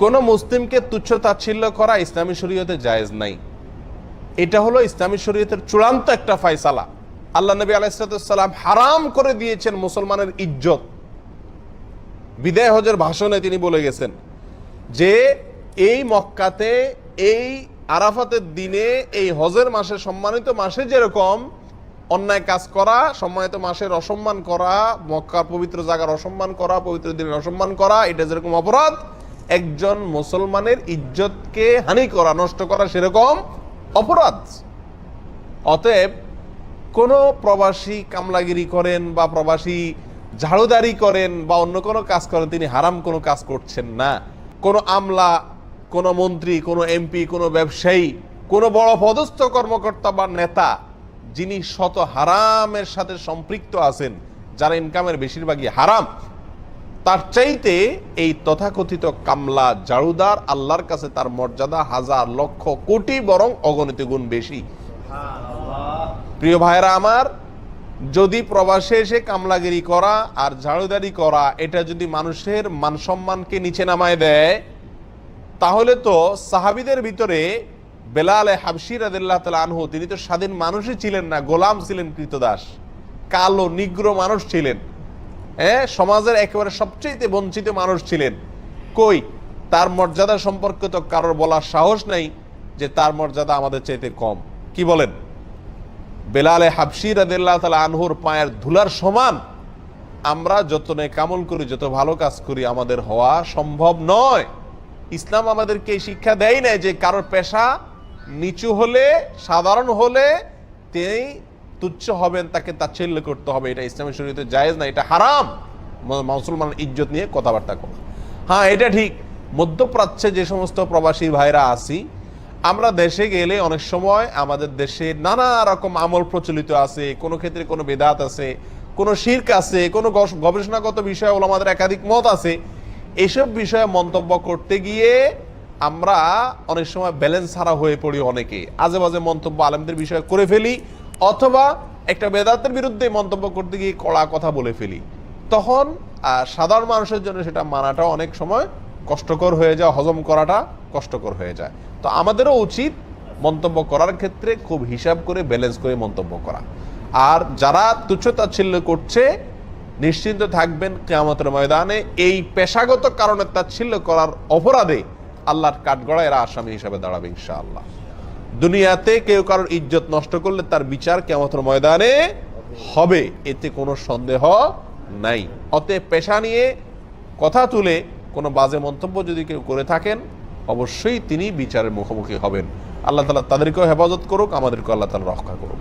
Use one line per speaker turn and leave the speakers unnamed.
কোন মুসলিমকে তুচ্ছ তাচ্ছিল্য করা ইসলামী শরীয়তে জায়েজ নাই। এটা হলো ইসলামী শরীয়তের চূড়ান্ত একটা ফয়সালা। আল্লাহ নবী আলাইসালাম হারাম করে দিয়েছেন মুসলমানের ইজ্জত। বিদায় হজের ভাষণে তিনি বলে গেছেন যে, এই মক্কাতে, এই আরাফাতের দিনে, এই হজের মাসে, সম্মানিত মাসে যেরকম অন্যায় কাজ করা, সম্মানিত মাসের অসম্মান করা, মক্কার পবিত্র জায়গার অসম্মান করা, পবিত্র দিনের অসম্মান করা, এটা যেরকম অপরাধ একজন মুসলমানের ইজ্জতকে হানি করা, নষ্ট করা সেরকম অপরাধ। অতএব কোনো প্রবাসী কামলাগিরি করেন বা প্রবাসী ঝাড়ুদারি করেন বা অন্য কোনো কাজ করেন, তিনি হারাম কোনো কাজ করছেন না। কোনো আমলা, কোনো মন্ত্রী, কোনো এমপি, কোনো ব্যবসায়ী, কোনো বড় পদস্থ কর্মকর্তা বা নেতা, যিনি শত হারামের সাথে সম্পৃক্ত আছেন, যারা ইনকামের বেশিরভাগই হারাম তার চাইতে এই তথাকথিত কামলা জাড়ুদার আল্লাহর কাছে তার মর্যাদা হাজার লক্ষ কোটি বরং অগণিত গুণ বেশি। প্রিয় ভাইরা আমার, যদি প্রবাসে এসে কামলাগিরি করা আর ঝাড়ুদারি করা, এটা যদি মানুষের মান সম্মানকে নিচে নামায় দেয়, তাহলে তো সাহাবিদের ভিতরে বেলাল হাবশির আদিল্লাহ তালা আনহু, তিনি তো স্বাধীন মানুষই ছিলেন না, গোলাম ছিলেন কৃতদাস, কালো, নিগ্র মানুষ ছিলেন। হ্যাঁ সমাজের একেবারে সবচেয়ে বঞ্চিত মানুষ ছিলেন। কই? তার মর্যাদা সম্পর্কে তো কারোর বলার সাহস নাই যে তার মর্যাদা আমাদের চাইতে কম। কি বলেন? বেলালে হাবশির তালা আনহুর পায়ের ধুলার সমান আমরা যত কামল করি, যত ভালো কাজ করি, আমাদের হওয়া সম্ভব নয়। ইসলাম আমাদেরকে শিক্ষা দেয় না যে কারোর পেশা নিচু হলে, সাধারণ হলে, তিনি তুচ্ছ হবেন, তাকে তাচ্ছিল্য করতে হবে, এটা ইসলামের শরীরে জায়েজ না, এটা হারাম। ম- মুসলমান ইজ্জত নিয়ে কথাবার্তা করা। হ্যাঁ এটা ঠিক। মধ্যপ্রাচ্যে যে সমস্ত প্রবাসী ভাইরা আছি, আমরা দেশে গেলে অনেক সময় আমাদের দেশে নানা রকম আমল প্রচলিত আছে, কোনো ক্ষেত্রে কোনো বেদাত আছে, কোনো শির্ক আছে, কোনো গবেষণাগত বিষয় আমাদের একাধিক মত আছে। এসব বিষয়ে মন্তব্য করতে গিয়ে আমরা অনেক সময় ব্যালেন্স ছাড়া হয়ে পড়ি অনেকে। আজে বাজে মন্তব্য আলেমদের বিষয়ে করে ফেলি অথবা একটা বেদাতের বিরুদ্ধে মন্তব্য করতে গিয়ে কড়া কথা বলে ফেলি। তখন সাধারণ মানুষের জন্য সেটা মানাটা অনেক সময় কষ্টকর হয়ে যায়, হজম করাটা কষ্টকর হয়ে যায়। তো আমাদেরও উচিত মন্তব্য করার ক্ষেত্রে খুব হিসাব করে ব্যালেন্স করে মন্তব্য করা। আর যারা তুচ্ছ তাচ্ছিল্য করছে, নিশ্চিন্ত থাকবেন কেয়ামতের ময়দানে এই পেশাগত কারণে তাচ্ছিল্য করার অপরাধে আল্লাহর কাঠগড়া এরা আসামি হিসাবে দাঁড়াবে ইনশাআল্লাহ। দুনিয়াতে কেউ কারোর ইজ্জত নষ্ট করলে তার বিচার কেমন ময়দানে হবে। এতে কোনো সন্দেহ নাই। অতএব পেশা নিয়ে কথা তুলে কোনো বাজে মন্তব্য যদি কেউ করে থাকেন, অবশ্যই তিনি বিচারের মুখোমুখি হবেন। আল্লাহ তালা তাদেরকেও হেফাজত করুক, আমাদেরকেও আল্লাহ তালা রক্ষা করুক।